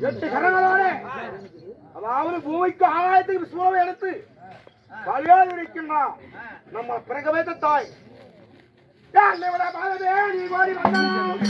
எட்டு கரங்களோட. அதாவது பூமிக்கு ஆகாயத்துக்கு சூழலை எடுத்து பலியால் இருக்கின்றான் நம்ம பிறகு வைத்த தாய் நீ ஓடி வந்தாய்?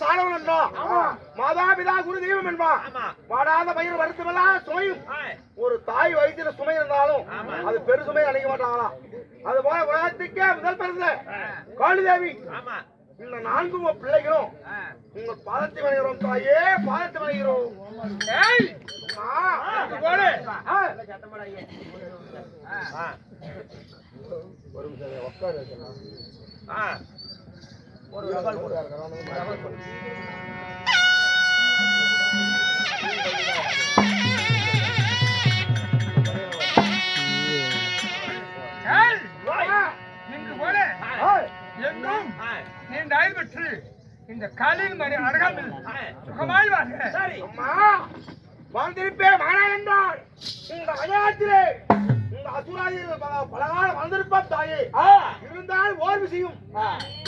சாணவன் என்றான் மாதா பிதா குரு தெய்வம் என்பான். வாடாத பயிர் வருத்தமெல்லாம் சுமையும். ஒரு தாய் வயிற்றுல சுமை இருந்தாலும் அது பெரு சுமை அணைக்க மாட்டாங்களாம் அது போல உலகத்துக்கே முதல் பிறந்த காளிதேவி. இந்த நான்கு உங்க பிள்ளைகளும். உங்க பாதத்தை வணங்குறோம் தாயே பாதத்தை வணங்குறோம் ஏய்! அம்மா, இது ஒரு ஆ. இங்கு போல ஆ. எங்கும். நீண்ட ஆயுள் பெற்று இந்த காலில் மணி அருகாமல். சுகமாய் வாங்க சரி அம்மா வாழ்ந்திருப்பே மாறா என்றால் இந்த வயநாட்டிலே இந்த பல பலகாலம் வாழ்ந்திருப்பான் தாயே விஷயம்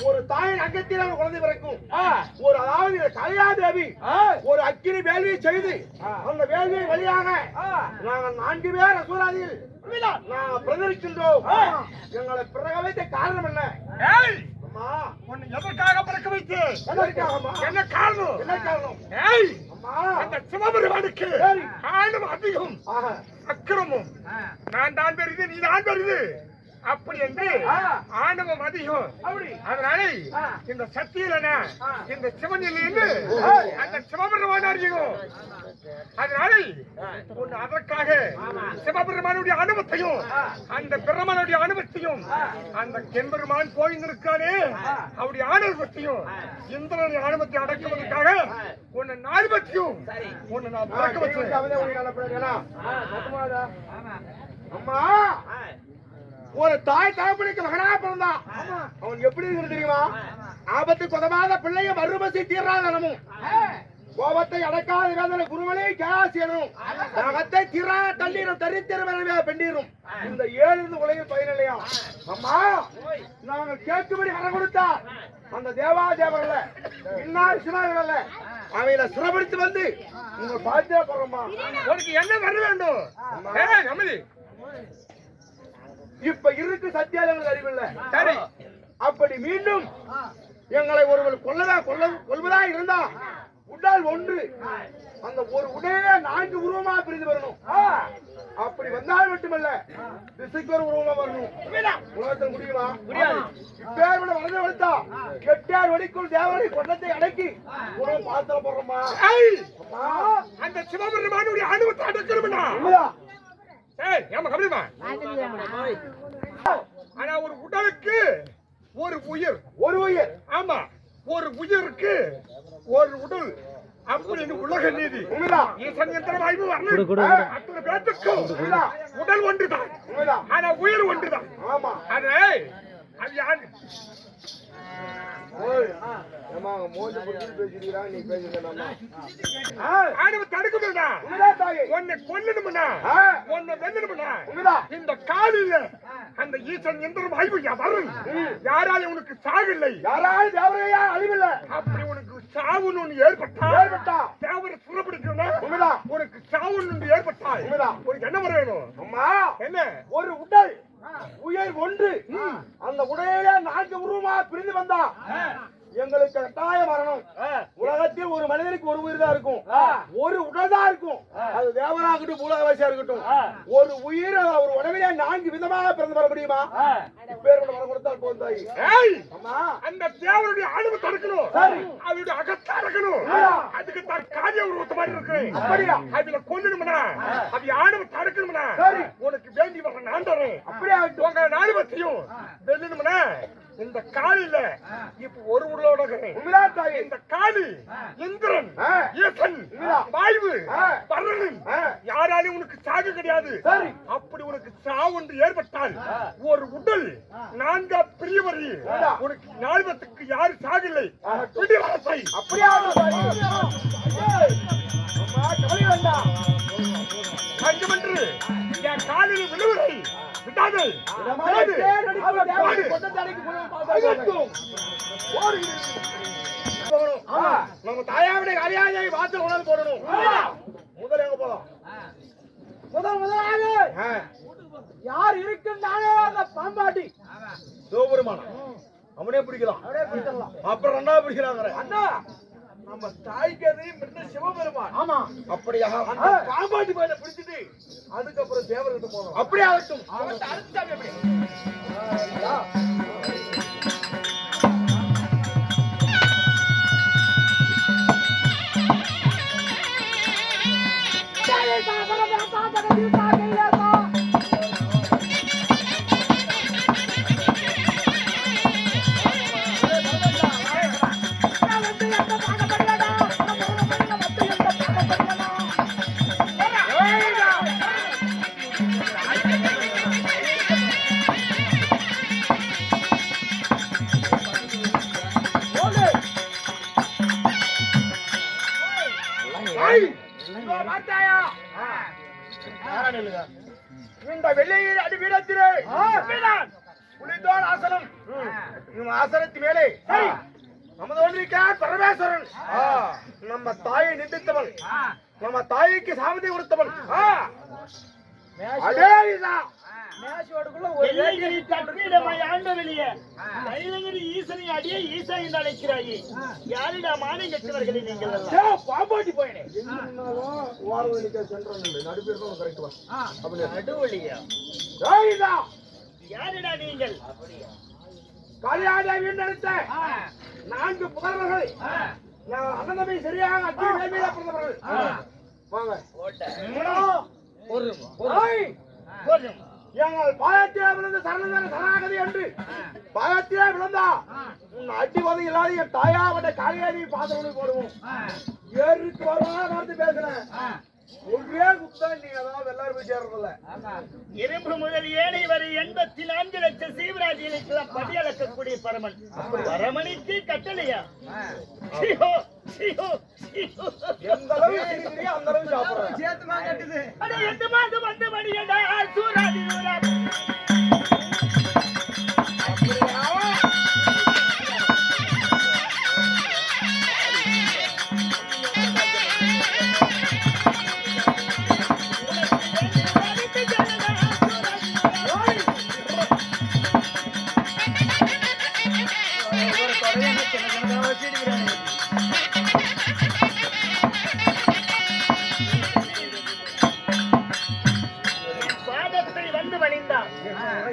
ஒரு தாயின் அங்கத்தில் ஒரு குழந்தை பிறக்கும். ஒரு அதாவது இந்த கலையாதேவி ஒரு அக்கினி வேள்வியை செய்து அந்த வேள்வியை வழியாக நாங்கள் நான்கு பேர் அசுராதிகள் நாங்கள் பிரதரிக்கின்றோம். எங்களை பிறக வைத்த காரணம் என்ன? எதற்காக பிறக்க வைத்து? என்ன காரணம்? என்ன காரணம்? அந்த சிவபெருமானுக்கு. ஆணும் அதிகம். அக்கிரமும். நான் தான் பெரிது நீ தான் பெரிது அப்படி என்று. ஆணவம் அதிகம் அதனால. இந்த சக்தியிலனா ஆ. இந்த சிவனிலிருந்து ஆ. அந்த சிவபெருமான் அறியும் அதனால உன் அதற்காக சிவபெருமானுடைய அனுபவத்தையும் அந்த பிரம்மனுடைய அனுபவத்தையும் அந்த கெம்பெருமான் கோயிந்திருக்கானே அவருடைய ஆணவத்தையும் இந்திரனுடைய ஆணவத்தை அடக்குவதற்காக உன்னை நாடுபத்தையும் உன்னை நான் பிறக்க வச்சேன் ஆமா. அம்மா. ஒரு தாய் தகப்பனுக்கு மகனா பிறந்தா. அவன் எப்படி இருக்கு தெரியுமா? ஆபத்து கொதமாத பிள்ளைய மறுபசி தீர்றாத தினமும். கோபத்தை அடக்காத வேதனை குருவனே கேசியனும் நகத்தை திரா தண்ணீரும் தரித்திரமே பெண்டீரும். இந்த ஏழு இருந்து உலகில் பயனில்லையா? அம்மா நாங்கள் கேட்கும்படி வர கொடுத்தா அந்த தேவா தேவர்கள இன்னார் சிவார்கள அவையில சிறப்படுத்தி வந்து உங்க பாத்தியா போறோம்மா. உனக்கு என்ன வர வேண்டும்? அமைதி இப்ப இருக்கு சத்தியாதங்கள் அறிவில்லை. சரி. அப்படி மீண்டும் எங்களை ஒருவர் கொல்லதா கொல்ல கொல்வதா இருந்தா உடல் ஒன்று. அந்த ஒரு உடலே நான்கு உருவமா பிரிந்து வரணும். அப்படி வந்தால் மட்டுமல்ல திசைக்கு ஒரு உருவமா வரணும். உலகத்தில் முடியுமா? முடியாது. இப்பேர் விட வளர்ந்து வளர்த்தா கெட்டார் வடிக்குள் தேவனை கொண்டத்தை அடக்கி உணவு பாத்திரம் போடுறோமா? அந்த சிவபெருமானுடைய அனுபவத்தை அடக்கணும்னா? ஏய் ஏமா கவனிமா ஆனா ஒரு உடலுக்கு ஒரு உயிர். ஒரு உயிர். ஆமா ஒரு உயிருக்கு ஒரு உடல். அப்படின்னு உலக நீதி. ஈசன் எந்திரம் ஆய்வு வரணும்? அத்தனை பேத்துக்கும் உடல் ஒன்றுதான். ஆனா உயிர் ஒன்றுதான். ஆமா. அது அது யாரு? அவங்க மூஞ்சி பிடிச்சிட்டு பேசிக்கிறா, நீ பேசிக்கிறேன்னாம்மா. ஆ, ஆணவ தடுக்கணும்னா உண்மைதான் தாயே. உன்னை கொல்லணும்னா உன்னை வெல்லணும்னா. இந்த காலில அந்த ஈசன் எந்திரம் ஆய்வு வரும் யாரால உனக்கு சாவில்லை யாராலும் தேவரையா அழிவில்லை. அப்படி உனக்கு சாவுன்னு ஏற்பட்டா ஏற்பட்டா. தேவரை சுரப்பிடிக்கணும்னா உண்மைதான். உனக்கு சாவுன்னு உண்மைதான். உனக்கு என்ன வர வேணும் அம்மா, என்ன ஒரு உடல் உயிர் ஒன்று. அந்த உடையில நான்கு உருவமா பிரிந்து வந்தா எங்களுக்கு கட்டாய மரணம் உலகத்தில் ஒரு மனிதனுக்கு ஒரு உயிர் தான் இருக்கும். ஒரு உடல் தான் இருக்கும். அது தேவராகட்டும் பூலகவாசியா இருக்கட்டும். ஒரு உயிர் ஒரு உடவிலே நான்கு விதமாக பிறந்து வர முடியுமா? பேர் வர கொடுத்தால் அம்மா. அந்த தேவனுடைய அணுவு தடுக்கணும். அவருடைய அகத்தா இருக்கணும். அதுக்கு தான் காரிய உருவத்த மாதிரி இருக்கிறேன் அப்படியா? அதுல கொல்லணும்னா அது தடுக்கணும்னா சரி. உனக்கு வேண்டி வர நான் தரேன். அப்படியே. உங்க வெல்லணும்னா இந்த காலில இப்ப ஒரு தாயே இந்த காலி இந்திரன். ஈசன் உண்மையா? வாயு ஆ. பரணன். யாராலையும் உனக்கு சாகு கிடையாது. அப்படி உனக்கு சாவு ஒன்று ஏற்பட்டால் ஒரு உடல் நான்கா பிரியவரி? உனக்கு நால்வத்துக்கு யாரு சாகில்லை. பிடிவாசை அப்படியே. அங்குமென்று என் காலில் விழுவதை விடாதே. நம்ம தாயாவுடைய கல்யாணத்தை பார்த்து உணர்ந்து போடணும். முதல்ல எங்க போலாம்? முதல் முதலாக யார் இருக்குன்னாலே அந்த பாம்பாட்டி. சிவபெருமானம் அவனே பிடிக்கலாம். அப்புறம் ரெண்டாவது பிடிக்கிறாங்க அண்ணா. நம்ம தாய்க்கு அதையும் முன்ன சிவபெருமான். ஆமா. அப்படியா அந்த பாம்பாட்டி பையனை பிடிச்சிட்டு அதுக்கப்புறம் தேவர்கிட்ட போகணும் அப்படியே. ஆகட்டும் இந்த ஆசனத்து மேலே. நமது ஒன்றிக்கார் பரமேஸ்வரன். நம்ம தாயை நிந்தித்தவன். நம்ம தாய்க்கு சாமதி கொடுத்தவன். அதே இதுதான் வெள்ளையங்கிரி கட்டிடமாய் ஆண்டவெளிய தைலங்கிரி ஈசனை அடியே ஈசா என்று அழைக்கிறாயே யாரிடா மானம் கெட்டவர்களே நீங்கள் எல்லாம்? போயினே. ஓரவழிக்க சென்றோம் நடுப்பேர் தான் கரெக்ட் வா. நடுவழியா யாரிடா நீங்கள்? காளியாதேவி நடத்த நான்கு புதல்வர்கள். நான் அண்ணனமை சரியாக அத்தி நிலைமையில பிறந்தவர்கள் வாங்க. ஒரு ஓய்! எங்கள் பாயத்திலே விழுந்த சரணதன சரணாகதி என்று. பாயத்திலே விழுந்தா உன் அடி உதவி இல்லாத என் தாயாவட்ட காளியாதி பாத்திரம் போடுவோம். வரவா நடந்து பேசுறேன். ஒரே குத்தம் நீ அதாவது எல்லாரும் போய் சேர்றதில்ல இரும்பு முதல் ஏழை வரை எண்பத்தி நான்கு லட்சம் சீவராஜிகளுக்கெல்லாம் படி அளக்கக்கூடிய பரமன் பரமணிக்கு கட்டளையா. எந்த அளவு அந்த அளவு சாப்பிடுறேன். அட, எட்டு மாதம் வந்து ஊரா. பாதத்தை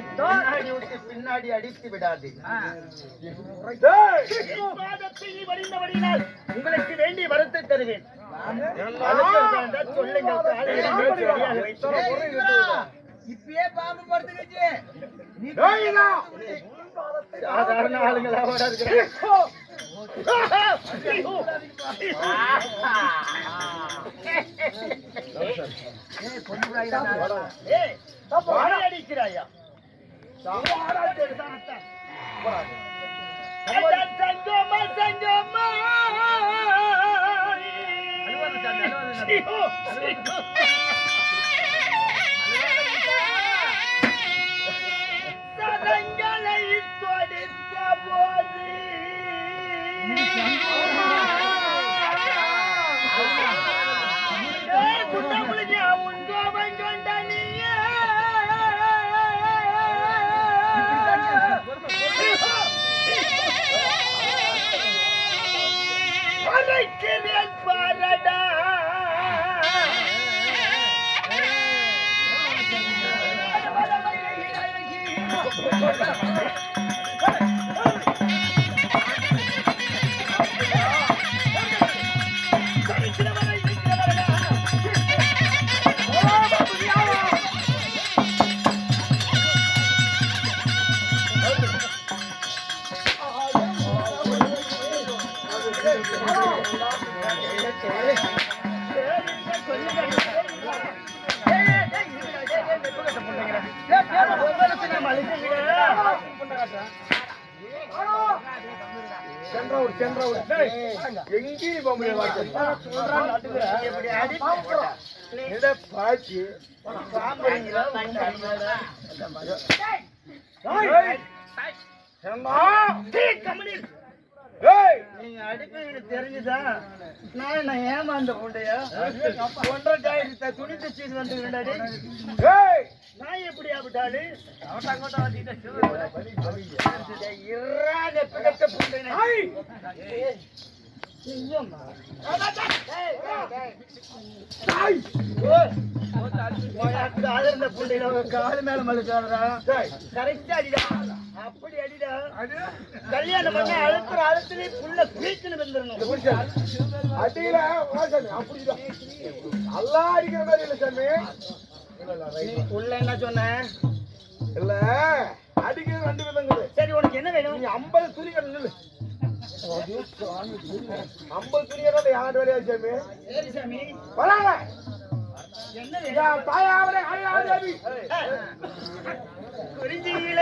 பின்னாடி விட்டு பின்னாடி அடித்து விடாது. உங்களுக்கு வேண்டிய வரத்தை தருவேன். சொல்லுங்கள்! சாதாரண ஆளுங்களா இருக்கிறாங்க ஏய், வாழை அடிக்கிறாயா? சங்கமா சங்கமா சதங்களை அழைக்கிறேன் பாரடா பாய்ச்சி பாம்பு நீங்க அடிப்பீங்க தெரிஞ்சுதா? நான் என்ன ஏமாந்த புண்டைய ஒன்றரை டாயிரத்த துணி தச்சு வந்து ஏய், நான் எப்படி ஆபிட்டாளு இறாத பிடித்த புண்டை ஏய், தாய். காலிருந்த புண்டையில காலு மேல ஏய், கரெக்டா அடிடா அப்படி கல்யாணம் பண்ண அழுத்துற அழுத்துலயே புள்ள பீச்சுன்னு வந்துடணும்? அடியில வா சாமி, அப்படிதான். நல்லா அடிக்கிற மாதிரி இல்ல சாமி. உள்ள என்ன சொன்ன? இல்ல அடிக்கிறது ரெண்டு விதங்குது. சரி உனக்கு என்ன வேணும்? நீ ஐம்பது துணி ஐம்பது துணி கட்ட யார் வேலையா சாமி? சரி சாமி. வராங்க அழையாது தேவி குறிஞ்சியில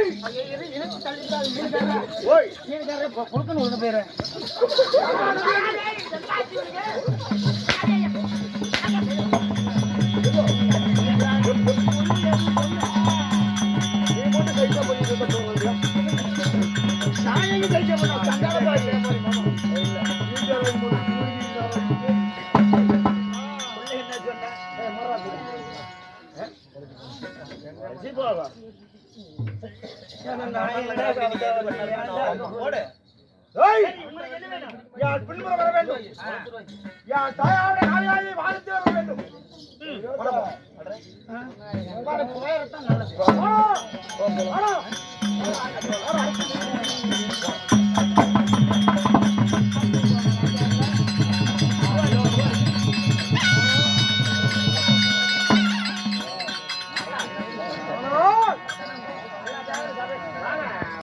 வாடே எழுதுக ஏய், ஏய். தெல்லக்க ஏய், என் வர வேண்டும் என் தாயாவுடைய காவியாயை வாழ்த்து வர வேண்டும் வா.